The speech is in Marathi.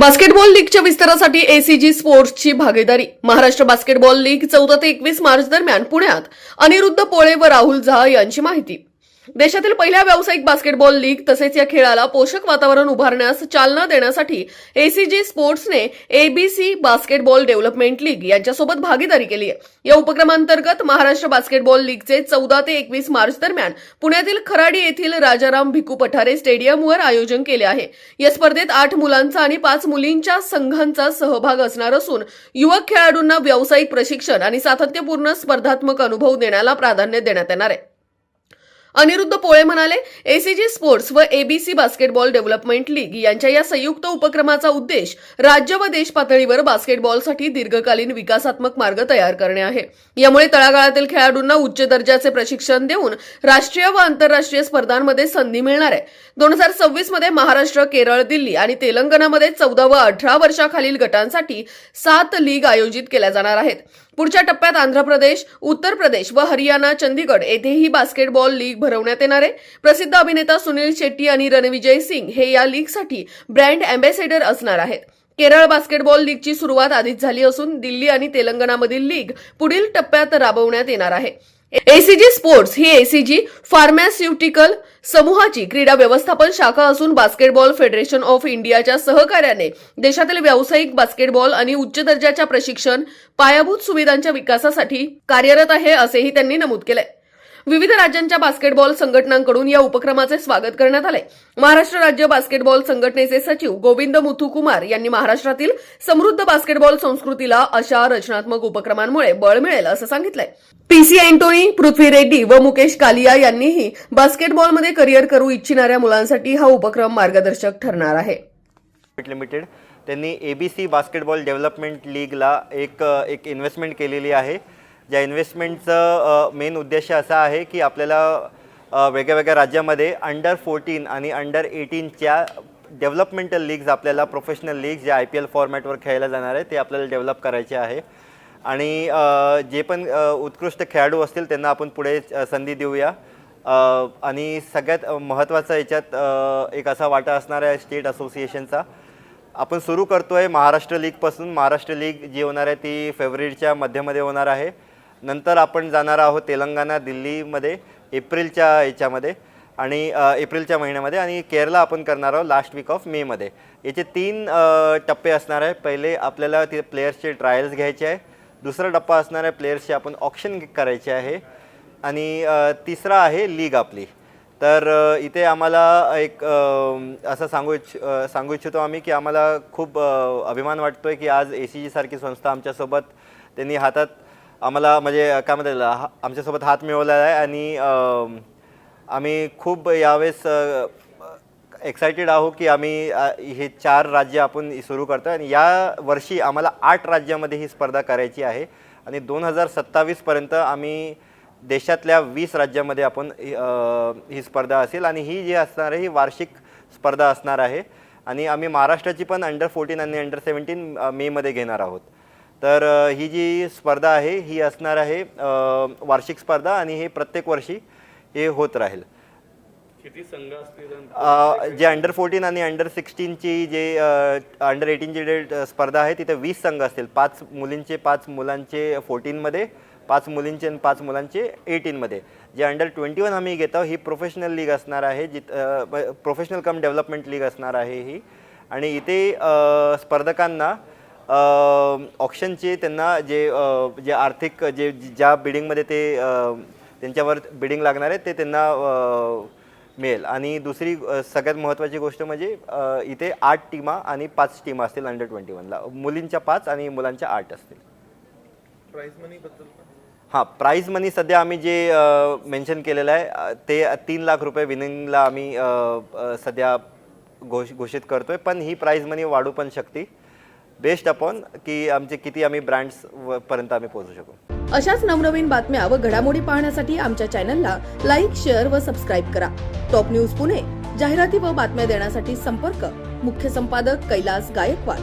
बास्केटबॉल लीगच्या विस्तारासाठी एसीजी स्पोर्ट्सची भागीदारी. महाराष्ट्र बास्केटबॉल लीग चौदा ते एकवीस मार्च दरम्यान पुण्यात अनिरुद्ध पोळे व राहुल झा यांची माहिती. देशातील पहिल्या व्यावसायिक बास्केटबॉल लीग तसेच या खेळाला पोषक वातावरण उभारण्यास चालना देण्यासाठी एसीजी स्पोर्ट्सने एबीसी बास्केटबॉल डेव्हलपमेंट लीग यांच्यासोबत भागीदारी केली आहे. या उपक्रमांतर्गत महाराष्ट्र बास्केटबॉल लीगचे चौदा ते एकवीस मार्च दरम्यान पुण्यातील खराडी येथील राजाराम भिकू पठारे स्टेडियमवर आयोजन केले आहे. या स्पर्धेत आठ मुलांचा आणि पाच मुलींच्या संघांचा सहभाग असणार असून युवक खेळाडूंना व्यावसायिक प्रशिक्षण आणि सातत्यपूर्ण स्पर्धात्मक अनुभव देण्याला प्राधान्य देण्यात येणार आहे. अनिरुद्ध पोळे म्हणाले एसीजी स्पोर्ट्स व एबीसी बास्केटबॉल डेव्हलपमेंट लीग यांच्या या संयुक्त उपक्रमाचा उद्देश राज्य व देश पातळीवर बास्केटबॉलसाठी दीर्घकालीन विकासात्मक मार्ग तयार करणे आहे. यामुळे तळागाळातील खेळाडूंना उच्च दर्जाचे प्रशिक्षण देऊन राष्ट्रीय व आंतरराष्ट्रीय स्पर्धांमध्ये संधी मिळणार आहे. दोन हजार सव्वीसमध्ये महाराष्ट्र केरळ दिल्ली आणि तेलंगणामध्ये चौदा व अठरा वर्षाखालील गटांसाठी सात लीग आयोजित केल्या जाणार आहेत. पुढच्या टप्प्यात आंध्र प्रदेश उत्तर प्रदेश व हरियाणा चंदीगड येथेही बास्केटबॉल लीग भरवण्यात येणार आहे. प्रसिद्ध अभिनेता सुनील शेट्टी आणि रणविजय सिंग हे या लीगसाठी ब्रँड अँबॅसेडर असणार आहेत. केरळ बास्केटबॉल लीगची सुरुवात आधीच झाली असून दिल्ली आणि तेलंगणामधील लीग पुढील टप्प्यात राबवण्यात येणार आहे. एसीजी स्पोर्ट्स ही एसीजी फार्मास्युटिकल समूहाची क्रीडा व्यवस्थापन शाखा असून बास्केटबॉल फेडरेशन ऑफ इंडियाच्या सहकार्याने देशातील व्यावसायिक बास्केटबॉल आणि उच्च दर्जाच्या प्रशिक्षण पायाभूत सुविधांच्या विकासासाठी कार्यरत आहे असेही त्यांनी नमूद केलंय. विविध राज्यांच्या बास्केटबॉल संघटनांकडून या उपक्रमाचे स्वागत करण्यात आले. महाराष्ट्र राज्य बास्केटबॉल संघटनेचे सचिव गोविंद मुथुकुमार यांनी महाराष्ट्रातील समृद्ध बास्केटबॉल संस्कृतीला अशा रचनात्मक उपक्रमांमुळे बळ मिळेल असं सांगितलंय. पीसी अँटोनी पृथ्वी रेड्डी व मुकेश कालिया यांनीही बास्केटबॉलमध्ये करिअर करू इच्छिणाऱ्या मुलांसाठी हा उपक्रम मार्गदर्शक ठरणार आहे. लिमिटेड त्यांनी A B C basketball development लीगला एक एक इन्व्हेस्टमेंट केलेली आहे. ज्या इन्व्हेस्टमेंटचं मेन उद्देश असा आहे की आपल्याला वेगळ्या वेगळ्या राज्यामध्ये अंडर फोर्टीन आणि अंडर एटीनच्या डेव्हलपमेंटल लीग्स आपल्याला प्रोफेशनल लीग्स जे आय पी एल फॉर्मॅटवर खेळायला जाणार आहे ते आपल्याला डेव्हलप करायचे आहे. आणि जे पण उत्कृष्ट खेळाडू असतील त्यांना आपण पुढे संधी देऊया. आणि सगळ्यात महत्त्वाचा याच्यात एक असा वाटा असणार आहे स्टेट असोसिएशनचा आपण सुरू करतो आहे महाराष्ट्र लीगपासून महाराष्ट्र लीग जी होणार आहे ती फेब्रुवारीच्या मध्यमध्ये होणार आहे. नंतर आपण जाणार आहोत तेलंगणा दिल्लीमध्ये एप्रिलच्या याच्यामध्ये आणि एप्रिलच्या महिन्यामध्ये आणि केरला आपण करणार आहोत लास्ट वीक ऑफ मेमध्ये याचे तीन टप्पे असणार आहे पहिले आपल्याला ते प्लेयर्सचे ट्रायल्स घ्यायचे आहे. दुसरा टप्पा असणार आहे प्लेयर्सचे आपण ऑप्शन करायचे आहे. आणि तिसरा आहे लीग आपली. तर इथे आम्हाला एक असं सांगू इच्छ सांगू इच्छितो आम्ही की आम्हाला खूप अभिमान वाटतो आहे की आज ए सी जीसारखी संस्था आमच्यासोबत त्यांनी हातात आम्हाला म्हणजे काय म्हणता हा- आमच्यासोबत हात मिळवलेला आहे आणि आम्ही खूप यावेळेस एक्सायटेड आहो की आम्ही हे चार राज्य आपण सुरू करतो आणि या वर्षी आम्हाला आठ राज्यामध्ये ही स्पर्धा करायची आहे. आणि दोन हजार सत्तावीसपर्यंत आम्ही देशातल्या वीस राज्यामध्ये आपण ही ही स्पर्धा असेल आणि ही जी असणार आहे ही वार्षिक स्पर्धा असणार आहे. आणि आम्ही महाराष्ट्राची पण अंडर फोर्टीन आणि अंडर सेवन्टीन मेमध्ये घेणार आहोत. तर ही जी स्पर्धा आहे ही असणार आहे वार्षिक स्पर्धा आणि हे प्रत्येक वर्षी हे होत राहील. किती संघ असतील आणि अ, जे अंडर फोर्टीन आणि अंडर सिक्स्टीनची जे अंडर एटीनची जे स्पर्धा आहे तिथे वीस संघ असतील. पाच मुलींचे पाच मुलांचे फोर्टीनमध्ये पाच मुलींचे आणि पाच मुलांचे एटीनमध्ये जे अंडर ट्वेंटी वन आम्ही घेतो ही प्रोफेशनल लीग असणार आहे जित प्रोफेशनल कम डेव्हलपमेंट लीग असणार आहे ही. आणि इथे स्पर्धकांना ऑप्शनचे त्यांना जे जे आर्थिक जे ज्या बिडिंगमध्ये ते त्यांच्यावर बिडिंग लागणार आहे ते त्यांना मिळेल. आणि दुसरी सगळ्यात महत्त्वाची गोष्ट म्हणजे इथे आठ टीमा आणि पाच टीमा असतील अंडर ट्वेंटी वनला मुलींच्या पाच आणि मुलांच्या आठ असतील. प्राइस मनी बद्दल पण? हां प्राईज मनी सध्या आम्ही जे मेन्शन केलेलं आहे ते तीन लाख रुपये विनिंगला आम्ही सध्या घोष घोषित करतो आहे पण ही प्राईज मनी वाढू पण शकते. बेस्ट अपॉन की आमचे किती आम्ही ब्रँड्स पर्यंत आम्ही पोहोचू शकू. अशाच नवनवीन बातम्या व घडामोडी पाहण्यासाठी आमच्या चॅनलला लाईक शेअर व सबस्क्राईब करा. टॉप न्यूज पुणे जाहिराती व बातम्या देण्यासाठी संपर्क. मुख्य संपादक कैलास गायकवाड.